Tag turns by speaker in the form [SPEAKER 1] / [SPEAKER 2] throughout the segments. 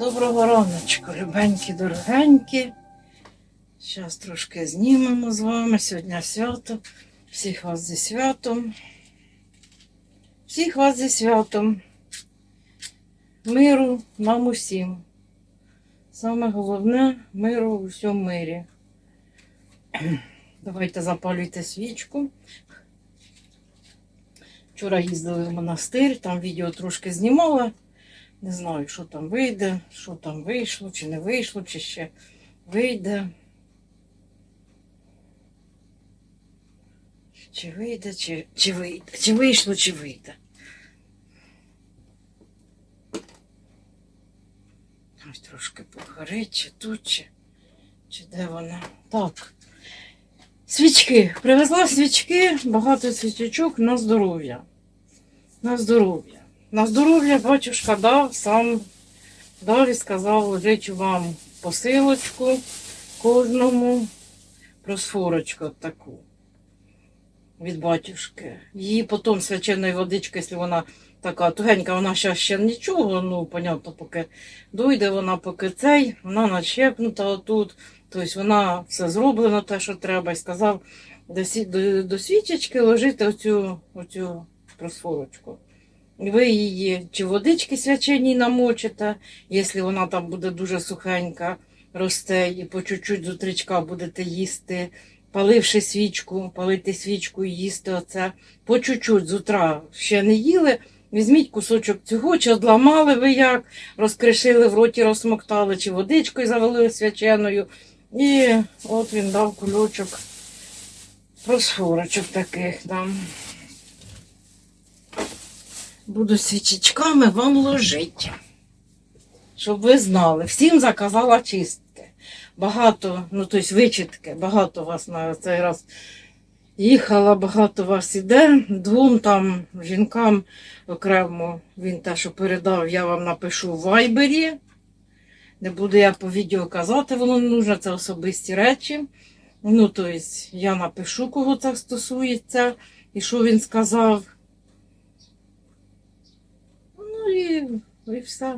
[SPEAKER 1] Доброго раночку, любенькі, дорогенькі. Зараз трошки знімемо з вами. Сьогодні свято. Всіх вас зі святом. Всіх вас зі святом. Миру нам усім. Саме головне миру у всьому мирі. Давайте запалюйте свічку. Вчора їздили в монастир, там відео трошки знімала. Не знаю, що там вийде, що там вийшло, чи не вийшло, чи ще вийде. Чи вийде, чи, чи вийде, чи вийшло, чи вийде. Ось трошки погорить, чи тут, чи, чи де вона. Так. Свічки. Привезла свічки, багато свічечок на здоров'я. На здоров'я. На здоров'я батюшка дав, сам дав і сказав, лежить вам посилочку кожному просфорочку таку від батюшки. Її потім свяченою водичкою, якщо вона така тугенька, вона ще, ще нічого, ну, понятно, поки дойде вона, поки цей, вона начепнута отут. Тобто вона все зроблено, те, що треба, і сказав, до, до, до свічечки ложити оцю, оцю просфорочку. Ви її чи водички свяченій намочите, якщо вона там буде дуже сухенька, росте, і по чуть-чуть з утречка будете їсти, паливши свічку, палити свічку і їсти оце. По чуть-чуть з утра ще не їли. Візьміть кусочок цього, чи одламали ви як, розкришили в роті, розсмоктали, чи водичкою завалили свяченою. І от він дав кульочок просфорочок таких там. Буду свічечками вам ложити. Щоб ви знали. Всім заказала чистки. Багато, ну тобто вичітки, багато вас на цей раз їхала, багато вас іде. Двом там жінкам окремо він те, що передав, я вам напишу в вайбері. Не буду я по відео казати, воно не нужно, це особисті речі. Ну, тобто, я напишу, кого це стосується, і що він сказав. І, і все.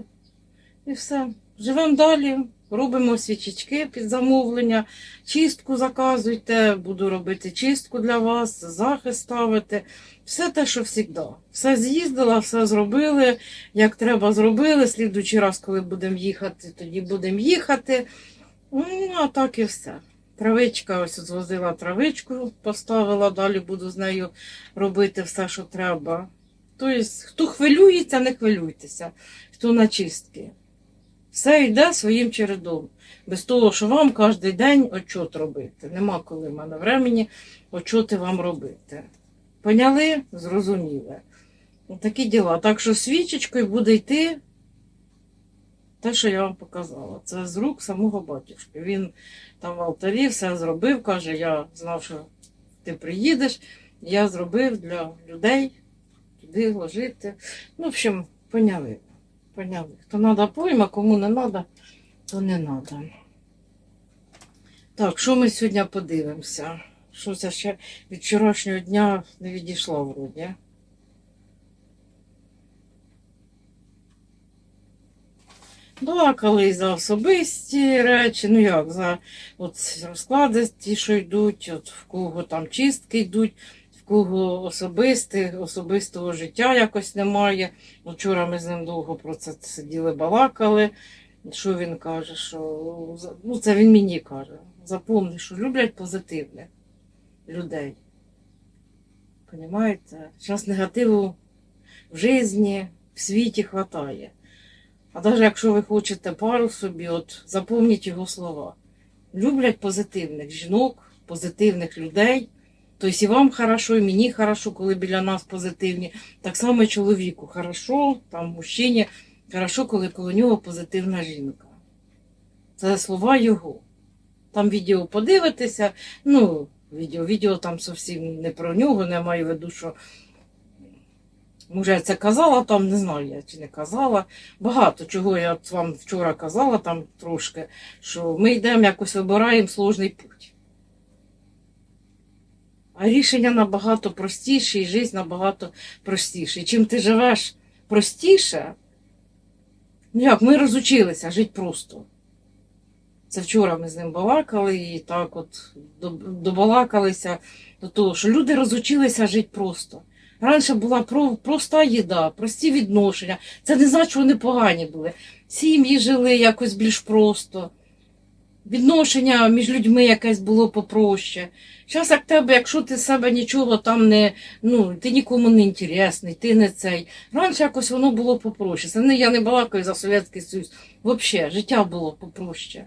[SPEAKER 1] І все. Живемо далі, робимо свічечки під замовлення, чистку заказуйте, буду робити чистку для вас, захист ставити. Все те, що завжди. Все з'їздила, все зробили, як треба зробили. Слідуючий раз, коли будемо їхати, тоді будемо їхати. Ну, а так і все. Травичка, ось звозила травичку, поставила, далі буду з нею робити все, що треба. Тобто, хто хвилюється, не хвилюйтеся, хто на чистки. Все йде своїм чередом. Без того, що вам кожен день отчот робити. Нема коли в мене времени отчоти вам робити. Поняли? Зрозуміли. Такі діла. Так що свічечкою буде йти те, що я вам показала. Це з рук самого батюшки. Він там в алтарі все зробив, каже, я знав, що ти приїдеш. Я зробив для людей туди ложити. Ну, в общем, поняли. Поняли. Хто треба пойма, кому не треба, то не треба. Так, що ми сьогодні подивимося? Що це ще від вчорашнього дня не відійшла вроді. Балакали за особисті речі, ну як, за от розклади ті, що йдуть, от в кого там чистки йдуть, в кого особисти, особистого життя якось немає. Вчора ми з ним довго про це сиділи, балакали. Що він каже, що ну це він мені каже. Запомни, що люблять позитивних людей. Понімаєте? Зараз негативу в житті, в світі хватає. А навіть якщо ви хочете пару собі, от запомніть його слова. Люблять позитивних жінок, позитивних людей. Тобто і вам хорошо, і мені хорошо, коли біля нас позитивні. Так само і чоловіку хорошо, там мужчині хорошо, коли коло нього позитивна жінка. Це слова його. Там відео подивитися, ну, відео, відео там зовсім не про нього, не маю в виду, що Може, я це казала там, не знаю я чи не казала. Багато чого я вам вчора казала там трошки, що ми йдемо якось вибираємо сложний путь. А рішення набагато простіше і життя набагато простіше. І чим ти живеш простіше, Ну як, ми розучилися жити просто. Це вчора ми з ним балакали і так от добалакалися до того, що люди розучилися жити просто. Раніше була проста їда, прості відношення. Це не значить, що вони погані були. Сім'ї жили якось більш просто. Відношення між людьми якесь було попроще. Зараз як тебе, якщо ти себе нічого там не, ну, ти нікому не інтересний, ти не цей. Раніше якось воно було попроще. Це не я не балакаю за Совєтський Союз. Взагалі, життя було попроще.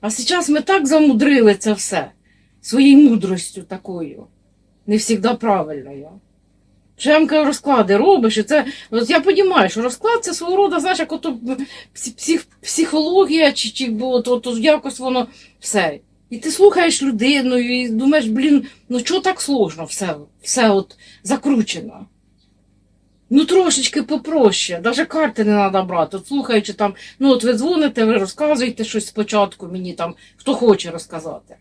[SPEAKER 1] А зараз ми так замудрили це все своєю мудростю такою, не завжди правильною. Що кажу, розклади робиш, і це. От я розумію, що розклад це свого роду, знаєш, як ото псих, псих, психологія, чи, чи бо от, от, якось воно все. І ти слухаєш людину і думаєш, блін, ну чого так сложно все, все от закручено. Ну, трошечки попроще, навіть карти не треба брати. От слухаючи там, ну от ви дзвоните, ви розказуєте щось спочатку мені там, хто хоче розказати.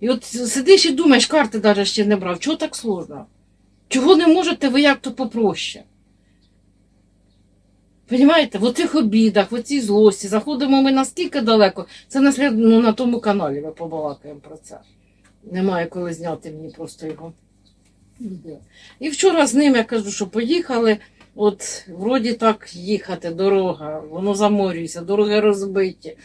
[SPEAKER 1] І от сидиш і думаєш, карти навіть ще не брав, чого так сложно? Чого не можете ви як то попроще? Понімаєте, в оцих обідах, в оцій злості, заходимо ми настільки далеко, це на, слід... ну, на тому каналі ми побалакаємо про це. Немає коли зняти мені просто його. І вчора з ним я кажу, що поїхали. От вроді так їхати, дорога, воно заморюється, дороги розбиті.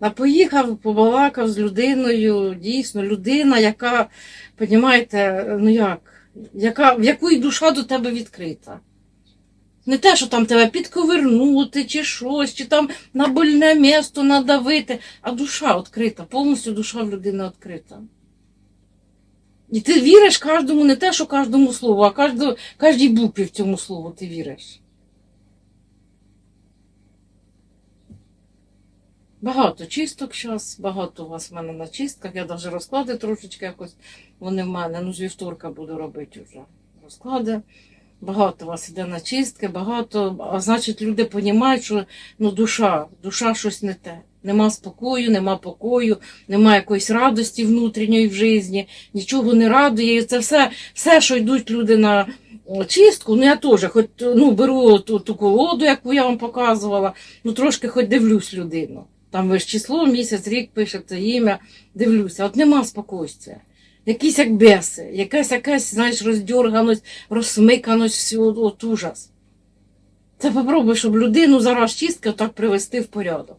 [SPEAKER 1] А поїхав, побалакав з людиною, дійсно, людина, яка, понімаєте, ну як, яка, в якої душа до тебе відкрита. Не те, що там тебе підковернути, чи щось, чи там на больне місто надавити, а душа відкрита, повністю душа в людини відкрита. І ти віриш кожному, не те, що кожному слову, а кожній букві в цьому слову ти віриш. Багато чисток зараз, багато у вас в мене на чистках. Я навіть розклади трошечки якось вони в мене. Ну, з вівторка буду робити вже розклади. Багато у вас іде на чистки, багато. А значить, люди розуміють, що ну, душа, душа щось не те. Нема спокою, нема покою, нема якоїсь радості внутрішньої в житті, нічого не радує. І це все, все, що йдуть люди на чистку, ну я теж хоч ну, беру ту, ту колоду, яку я вам показувала, ну трошки хоч дивлюсь людину. Там ви ж число, місяць, рік пишете, ім'я, дивлюся. От нема спокійствия. Якісь як беси, якась якась, знаєш, роздьорганість, розсмиканість, все, от, ужас. Це попробуй, щоб людину зараз чистки отак привести в порядок.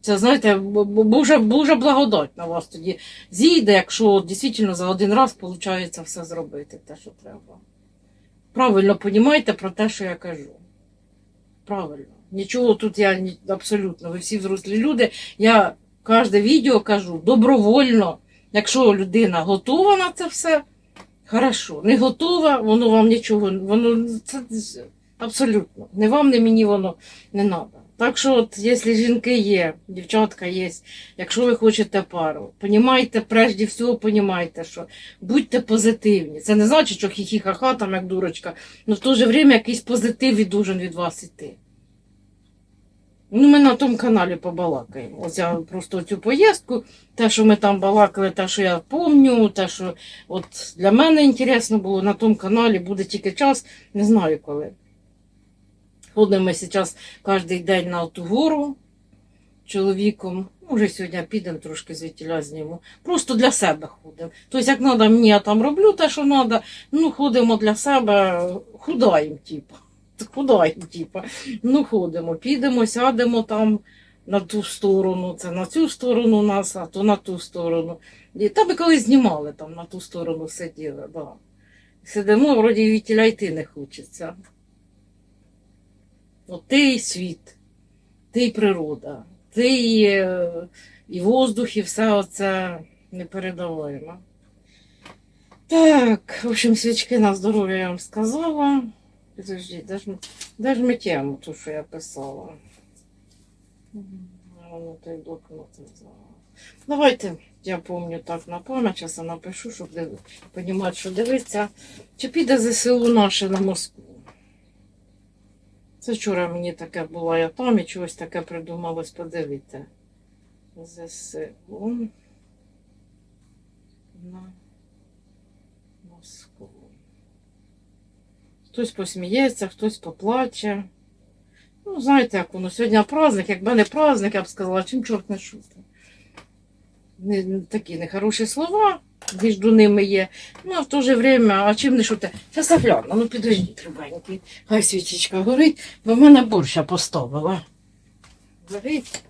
[SPEAKER 1] Це, знаєте, Божа, Божа благодать на вас тоді зійде, якщо дійсно за один раз виходить все зробити, те, що треба. Правильно понімайте про те, що я кажу. Правильно. Нічого тут я абсолютно, ви всі взрослі люди. Я кожне відео кажу добровольно. Якщо людина готова на це все, хорошо. Не готова, воно вам нічого, воно це абсолютно. Не вам, не мені воно не треба. Так що, от, якщо жінки є, дівчатка є, якщо ви хочете пару, понімайте, прежде всього, понімайте, що будьте позитивні. Це не значить, що хі-хі-ха-ха, там як дурочка, але в то же время якийсь позитив і від вас іти. Ну, ми на тому каналі побалакаємо. Ось я просто цю поїздку, те, що ми там балакали, те, що я пам'ятаю, те, що от для мене інтересно було на тому каналі, буде тільки час, не знаю коли. Ходимо зараз кожен день на ту гору чоловіком. Може, сьогодні підемо трошки звідтіля зніму. Просто для себе ходимо. Тобто, як треба, мені я там роблю те, що треба, ну ходимо для себе, худаємо, типу. Худаємо, типу. Ну, ходимо, підемо, сядемо там на ту сторону, це на цю сторону нас, а то на ту сторону. І та ми колись знімали там на ту сторону сиділи, да. Сидимо, вроді вітіля йти не хочеться. От ти і світ, ти і природа, ти і, е, і воздух, і все оце непередаваємо. Так, в общем, свічки на здоров'я я вам сказала. Підожди, де ж, де ж ми тему, ту, що я писала? Воно той блокнот. Давайте, я пам'ятаю так на пам'ять, я напишу, щоб розуміти, що дивиться. Чи піде ЗСУ наше на Москву? Це вчора мені таке було, я там і чогось таке придумалось, подивіться. ЗСУ на Москву. Хтось посміється, хтось поплаче. Ну, знаєте, як воно сьогодні праздник, якби не праздник, я б сказала, чим чорт не шутить. Не, такі нехороші слова між ними є. Ну, а в то же время, а чим не шути? Я гляну, ну підождіть, рубенький. Хай свічечка горить, бо в мене борща поставила. Горить.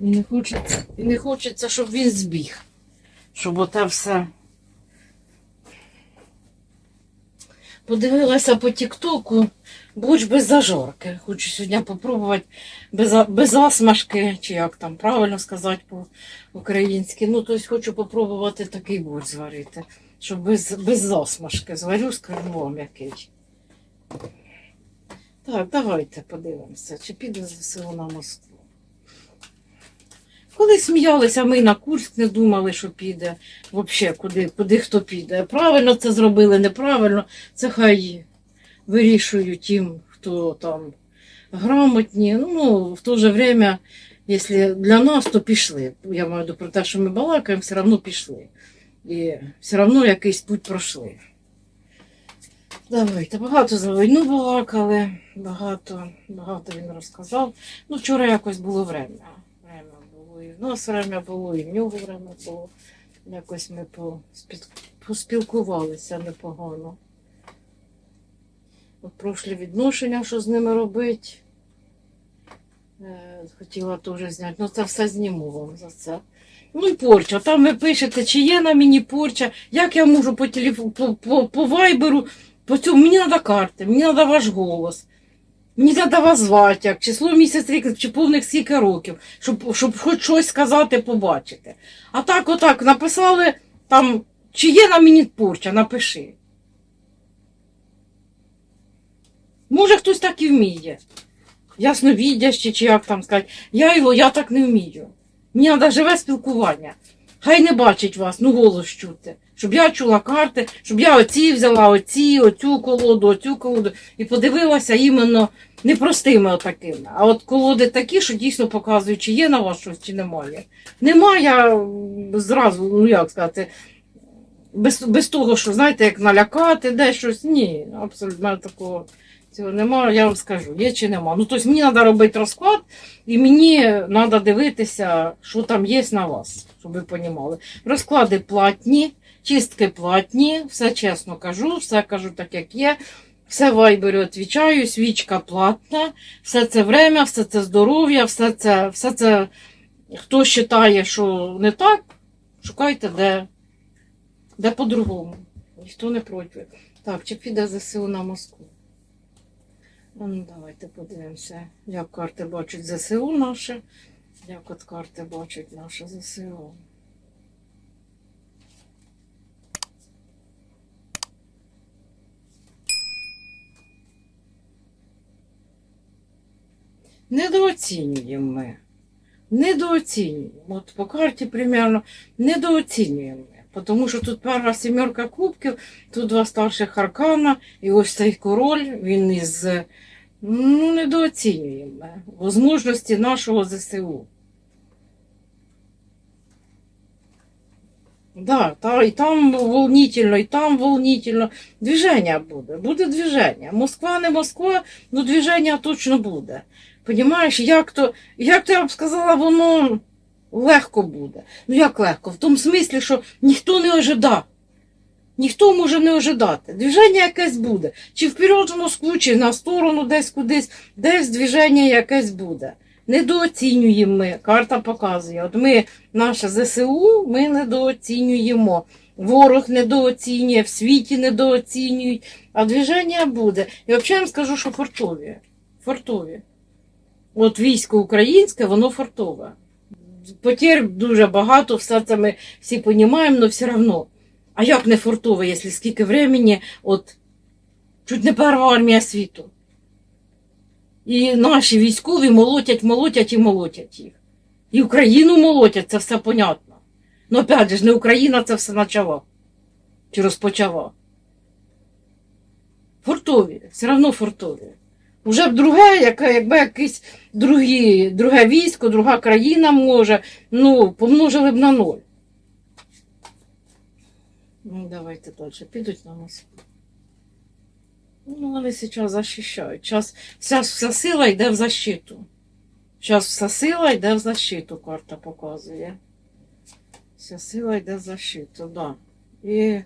[SPEAKER 1] І не хочеться, і не хочеться, щоб він збіг. Щоб оте все. Подивилася по Тіктоку, борщ без зажарки. Хочу сьогодні попробувати без, без засмажки, чи як там правильно сказати по-українськи. Ну, тобто хочу попробувати такий борщ зварити, щоб без, без засмажки зварю, скажу вам який. Так, давайте подивимося, чи піде ЗСУ на Москву. Коли сміялися, ми на Курськ не думали, що піде. Взагалі, куди, куди хто піде. Правильно це зробили, неправильно. Це хай вирішують тим, хто там грамотні. Ну, в то же время, якщо для нас, то пішли. Я маю про те, що ми балакаємо, все одно пішли. І все одно якийсь путь пройшли. Давайте, багато за війну балакали, багато, багато він розказав. Ну, вчора якось було. Время і в нас время було, і в нього время було. Якось ми поспілкувалися непогано. От прошлі відношення, що з ними робити. Е, Хотіла теж зняти. Ну, це все зніму вам за це. Ну і порча. Там ви пишете, чи є на мені порча, як я можу по телефону, по, по, по вайберу, по цьому, мені треба карти, мені треба ваш голос. Мені треба звати, як число місяць рік, чи повних скільки років, щоб, щоб хоч щось сказати, побачити. А так, отак, написали там, чи є на мені порча, напиши. Може, хтось так і вміє. Ясновідящий, чи як там сказати. Я його, я так не вмію. Мені треба живе спілкування. Хай не бачить вас, ну голос чути. Щоб я чула карти, щоб я оці взяла, оці, оцю колоду, оцю колоду, і подивилася іменно не простими отакими, а от колоди такі, що дійсно показують, чи є на вас щось, чи немає. Немає зразу, ну як сказати, без, без того, що, знаєте, як налякати, де щось. Ні, абсолютно такого цього немає, я вам скажу, є чи нема. Ну, тобто мені треба робити розклад, і мені треба дивитися, що там є на вас, щоб ви розуміли. Розклади платні, чистки платні, все чесно кажу, все кажу так, як є. Все в вайбері відповідаю, свічка платна, все це время, все це здоров'я, все це, все це, хто вважає, що не так, шукайте де, де по-другому. Ніхто не проти. Так, чи піде ЗСУ на Москву? Ну, давайте подивимося, як карти бачать ЗСУ наше, як от карти бачать наше ЗСУ. Недооцінюємо ми. Недооцінюємо. От по карті примерно недооцінюємо. ми. Тому що тут перша сімерка кубків, тут два старших аркана, і ось цей король, він із ну, недооцінюємо можливості нашого ЗСУ. Да, та, і там волнительно, і там волнительно. Движення буде, буде движення. Москва не Москва, ну движення точно буде. Понімаєш, як то, як то я б сказала, воно легко буде. Ну як легко? В тому смислі, що ніхто не ожидав. Ніхто може не ожидати. Движення якесь буде. Чи вперед в Москву, чи на сторону десь кудись, десь движення якесь буде. Недооцінюємо ми. Карта показує. От ми, наше ЗСУ, ми недооцінюємо. Ворог недооцінює, в світі недооцінюють, а движення буде. І взагалі вам скажу, що фортові. Фортові. От військо українське, воно фортове. Потерь дуже багато, все це ми всі розуміємо, але все одно. А як не фортове, якщо скільки времени, от чуть не перша армія світу. І наші військові молотять, молотять і молотять їх. І Україну молотять, це все понятно. Ну, опять же, не Україна це все почала. Чи розпочала. Фортові, все одно фортові. Уже б друге, яке, якби якесь другі, друге військо, друга країна може, ну, помножили б на ноль. Ну, давайте далі. Підуть на Москву. Ну, вони зараз захищають. Зараз вся, вся сила йде в защиту. Зараз вся сила йде в защиту, карта показує. Вся сила йде в защиту, так. Да. І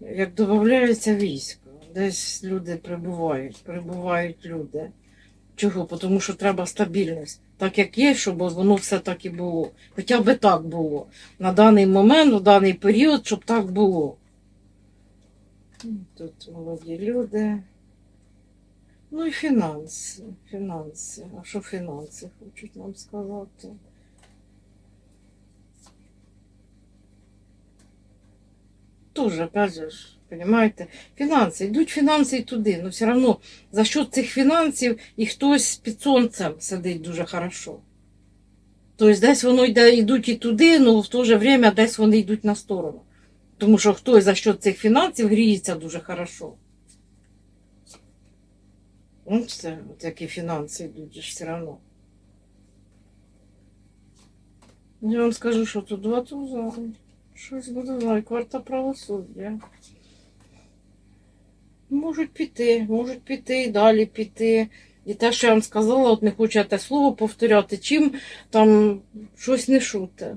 [SPEAKER 1] як додається військо, десь люди прибувають, прибувають люди. Чого? Тому що треба стабільність. Так як є, щоб воно все так і було. Хоча б так було. На даний момент, у даний період, щоб так було. Тут молоді люди. Ну і фінанси. Фінанси. А що фінанси хочуть нам сказати? Тоже, опять же, понимаете, фінанси, йдуть фінанси і туди, але все одно за счет цих фінансів і хтось під сонцем сидить дуже хорошо. Тобто десь воно йде, йдуть і туди, але в то же время десь вони йдуть на сторону. Тому що хтось за счет цих фінансів гріється дуже хорошо. Ну, все, от які фінанси йдуть, все одно. Я вам скажу, що тут два туза. Щось буде кварта правосуддя. Можуть піти, можуть піти і далі піти. І те, що я вам сказала, от не хочу те слово повторяти, чим там щось не шуте.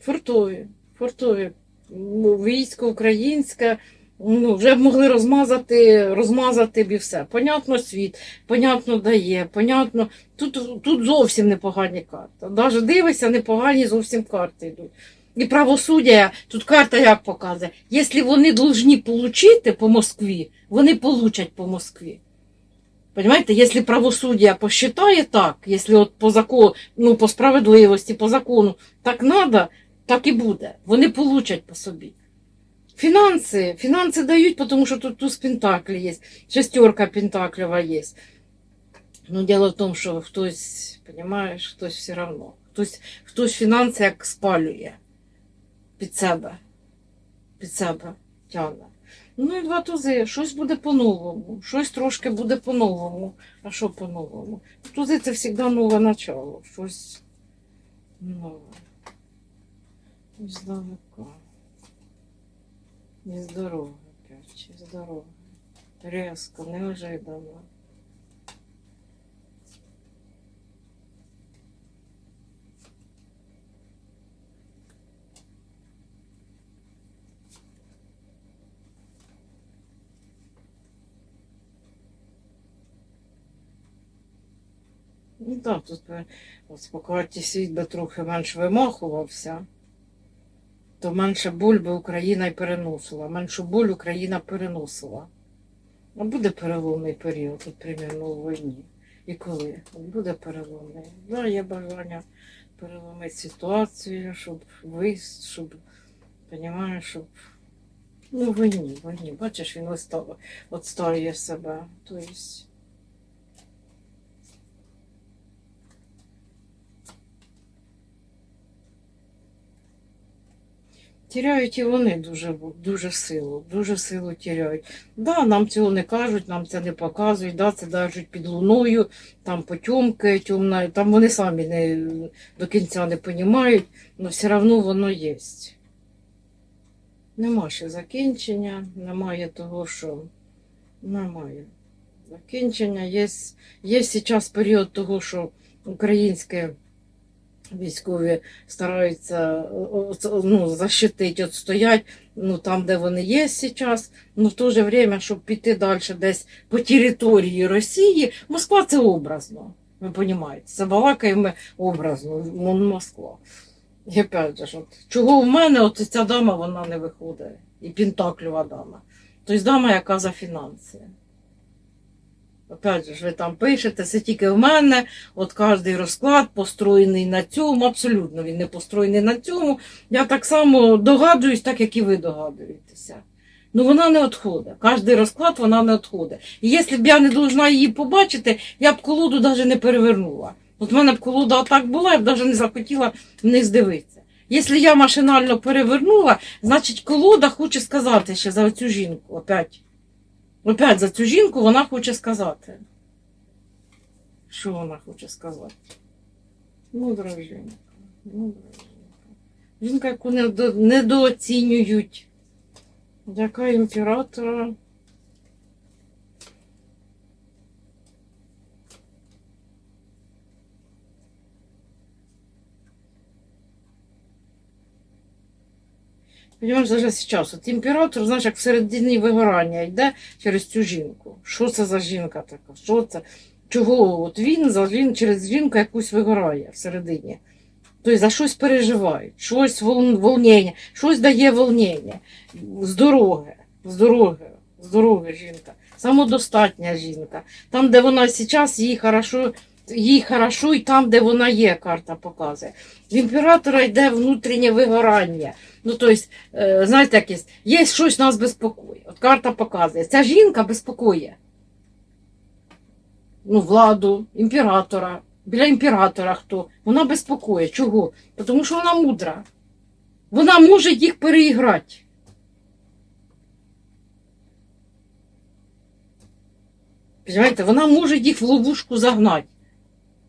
[SPEAKER 1] Фортові, фортові. Ну, Військо українське, ну, вже б могли розмазати, розмазати б і все. Понятно, світ, понятно дає, понятно. Тут, тут зовсім непогані карти. Навіть дивишся, непогані зовсім карти йдуть. І правосуддя, тут карта як показує, якщо вони повинні отримати по Москві, вони получать по Москві. Понимаете, якщо правосуддя посчитає так, якщо от по закону, ну, по справедливості, по закону так надо, так і буде. Вони получать по собі. Фінанси, фінанси дають, тому що тут туз пентаклі є, шестерка пентаклева є. Ну, дело в тому, що хтось, понимаєш, хтось все равно. Хтось, хтось фінанси як спалює під себе. Під себе тягне. Ну і два тузи, щось буде по-новому, щось трошки буде по-новому. А що по-новому? Тузи це завжди нове начало, щось нове. Здалека. І здорово опять, здорово. Резко, неожиданно. Ну так, тут би, от світ би трохи менш вимахувався, то менше боль би Україна й переносила. Меншу боль Україна переносила. А буде переломний період, от примірно у війні. І коли? От буде переломний. Да, є бажання переломити ситуацію, щоб ви, щоб, понімаєш, щоб. Ну, війні, війні. Бачиш, він отстоює себе. Тобто. Тіряють і вони дуже, дуже силу, дуже силу тіряють. Да, нам цього не кажуть, нам це не показують, да, це навіть під луною, там потьомки, тьомна, там вони самі не, до кінця не розуміють, але все одно воно є. Нема ще закінчення, немає того, що немає. Закінчення є, є зараз період того, що українське військові стараються о- ну, защитити, отстоять ну, там, де вони є зараз. Ну, в то же время, щоб піти далі десь по території Росії, Москва це образно. Ви розумієте, це балакаємо образно, Москва. І опять же, от, чого в мене от ця дама вона не виходить, і пентаклюва дама. Тобто дама, яка за фінанси. Опять ж, ви там пишете, це тільки в мене, от кожний розклад построєний на цьому, абсолютно він не построєний на цьому. Я так само догадуюсь, так як і ви догадуєтеся. Ну вона не відходить. Кожний розклад вона не відходить. І якщо б я не должна її побачити, я б колоду навіть не перевернула. От в мене б колода так була, я б навіть не захотіла вниз дивитися. Якщо я машинально перевернула, значить колода хоче сказати ще за цю жінку опять. Опять за цю жінку вона хоче сказати. Що вона хоче сказати? Мудра жінка. Мудра жінка. Жінка, яку недооцінюють. Яка імператора. Понимаєш, навіть зараз. От імператор, знаєш, як всередині вигорання йде через цю жінку. Що це за жінка така? Що це? Чого? От він за він через жінку якусь вигорає всередині. Тобто за щось переживає, щось вол- волнення, щось дає волнення. З дороги, з дороги, з дороги жінка. Самодостатня жінка. Там, де вона зараз, їй хорошо, їй хорошо, і там, де вона є, карта показує. В імператора йде внутрішнє вигорання. Ну, тобто, е, знаєте, якесь, є щось нас безпокоїть. От карта показує. Ця жінка безпокоює. Ну, владу, імператора. Біля імператора хто? Вона безпокоює. Чого? Тому що вона мудра. Вона може їх переіграти. Понимаєте, вона може їх в ловушку загнати.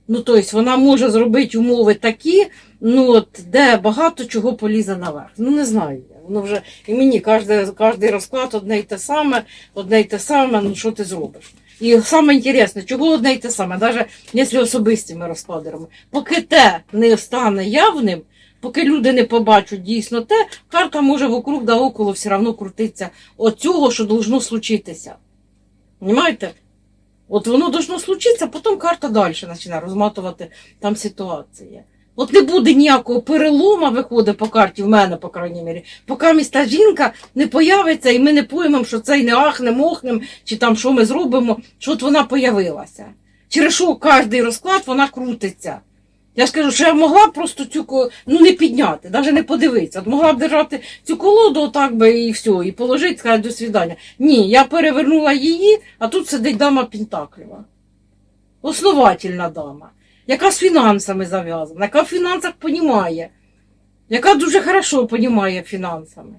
[SPEAKER 1] Ну, тобто, вона може зробити умови такі, ну, от, де багато чого полізе наверх. Ну, не знаю. Воно вже і мені кожен, кожен розклад одне й те саме, одне й те саме, ну що ти зробиш? І саме інтересне, чого одне й те саме, навіть якщо особистими розкладами. Поки те не стане явним, поки люди не побачать дійсно те, карта може вокруг да около все одно крутитися от цього, що должно случитися. Понимаєте? От воно должно случитися, потім карта далі починає розматувати там ситуація. От не буде ніякого перелома, виходить по карті, в мене, по крайній мірі, поки міста жінка не появиться, і ми не поймемо, що це не ахнем, мохнем, чи там що ми зробимо, що от вона появилася. Через що кожний розклад вона крутиться. Я ж кажу, що я могла б просто цю ну не підняти, навіть не подивитися. От могла б держати цю колоду отак би і все, і положити, сказати до свідання. Ні, я перевернула її, а тут сидить дама Пентаклева. Основательна дама, яка з фінансами зав'язана, яка в фінансах понімає, яка дуже хорошо понімає фінансами.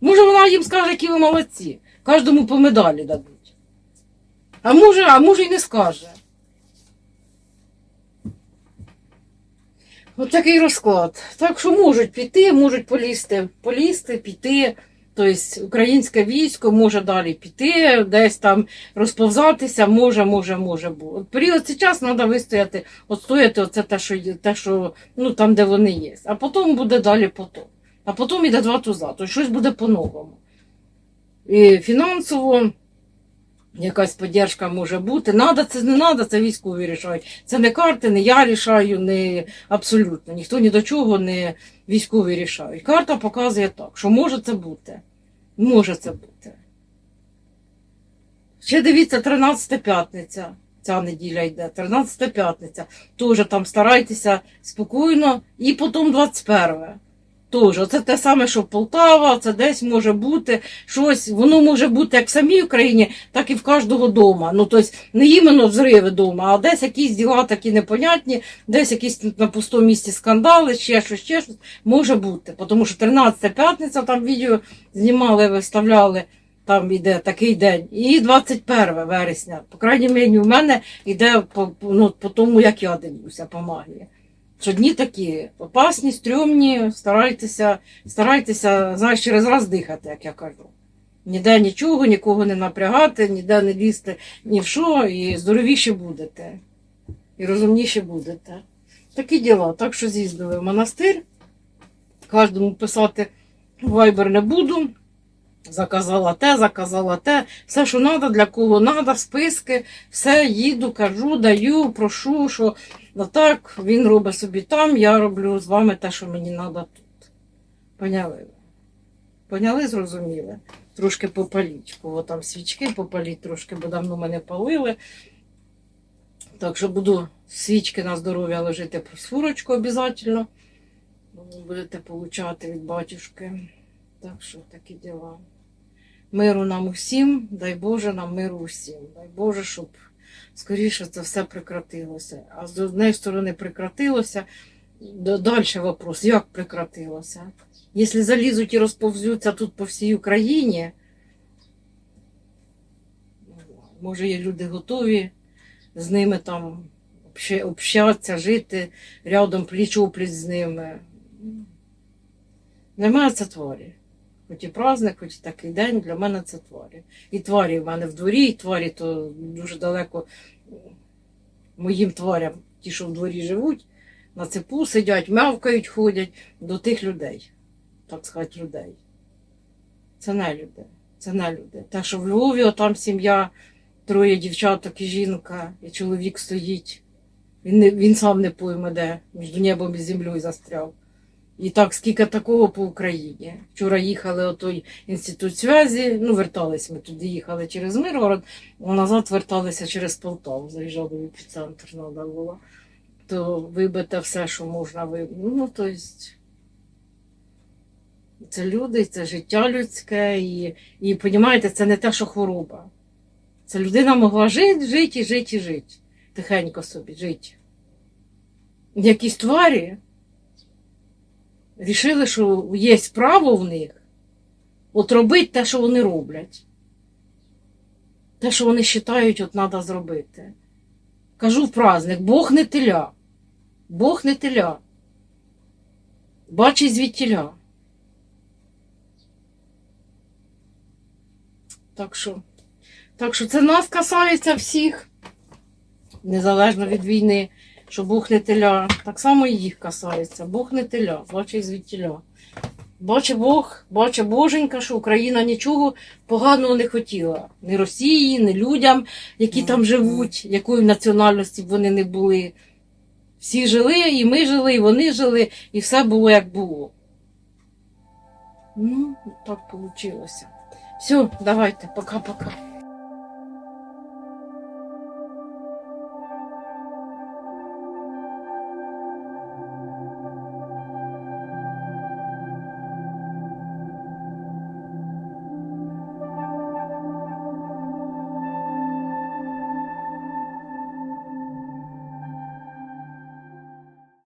[SPEAKER 1] Може, вона їм скаже, які ви молодці. Кожному по медалі дадуть. А може, а може і не скаже. От такий розклад. Так що можуть піти, можуть полізти, полізти, піти. Тобто українське військо може далі піти, десь там розповзатися, може, може, може. Період зараз треба вистояти, отстояти оце те, що, те, що ну, там, де вони є. А потім буде далі потом. А потім йде два туза, то щось буде по-новому. І фінансово якась поддержка може бути. Надо це не надо, це військові рішають. Це не карти, не я рішаю, не абсолютно. Ніхто ні до чого не військові рішають. Карта показує так, що може це бути. Може це бути. Ще дивіться, 13 п'ятниця. Ця неділя йде, 13 п'ятниця. Тож там старайтеся спокійно. І потім 21. Теж, це те саме, що Полтава, це десь може бути щось, воно може бути як в самій Україні, так і в кожного дома. Ну, тобто, не іменно взриви дома, а десь якісь діла такі непонятні, десь якісь на пустому місці скандали, ще щось, ще щось може бути. Тому що 13 п'ятниця там відео знімали, виставляли, там іде такий день. І 21 вересня. По крайній мірі, в мене йде по- ну, по тому, як я дивлюся, по магії. Що дні такі опасні, стрьомні, старайтеся, старайтеся, знаєш, через раз дихати, як я кажу. Ніде нічого, нікого не напрягати, ніде не лізти ні в що, і здоровіші будете. І розумніші будете. Такі діла. Так що з'їздили в монастир. Кожному писати вайбер не буду. Заказала те, заказала те, все, що треба, для кого треба, списки, все їду, кажу, даю, прошу, що ну так, він робить собі там, я роблю з вами те, що мені треба тут. Поняли? Поняли, зрозуміли? Трошки попаліть, кого там свічки попаліть, трошки, бо давно мене палили. Так що буду свічки на здоров'я лежити просфурочку обов'язково. Будете получати від батюшки. Так що такі діла. Миру нам усім, дай Боже нам миру усім. Дай Боже, щоб скоріше це все прекратилося. А з однієї сторони прекратилося, далі вопрос, як прекратилося? Якщо залізуть і розповзються тут по всій Україні, ну, може є люди готові з ними там общатися, жити рядом пліч-опліч з ними. Мене це тварі. Хоч і праздник, хоч і такий день, для мене це тварі. І тварі в мене в дворі, і тварі то дуже далеко моїм тварям, ті, що в дворі живуть, на цепу сидять, мявкають, ходять до тих людей, так сказати, людей. Це не люди. Це не люди. Те, що в Львові там сім'я, троє дівчаток і жінка, і чоловік стоїть. Він, не, він сам не пойме, де між небом і землею застряв. І так, скільки такого по Україні. Вчора їхали о той інститут зв'язі, ну, вертались ми туди, їхали через Миргород, а назад верталися через Полтаву, заїжджали в епіцентр, треба було. То вибите все, що можна вибити. Ну, то есть, це люди, це життя людське, і, і розумієте, це не те, що хвороба. Це людина могла жити, жити і жити і жити. Тихенько собі жити. Якісь тварі рішили, що є право в них от робити те, що вони роблять. Те, що вони вважають, от треба зробити. Кажу в праздник, Бог не теля. Бог не теля. Бачить звідтіля. Так що, так що це нас касається всіх, незалежно від війни, що Бог не теля. Так само і їх касається. Бог не теля, бачить звідтіля. Бачить Бог, бачить Боженька, що Україна нічого поганого не хотіла. Ні Росії, ні людям, які там живуть, якої національності б вони не були. Всі жили, і ми жили, і вони жили, і все було як було. Ну, так вийшло. Все, давайте, пока-пока.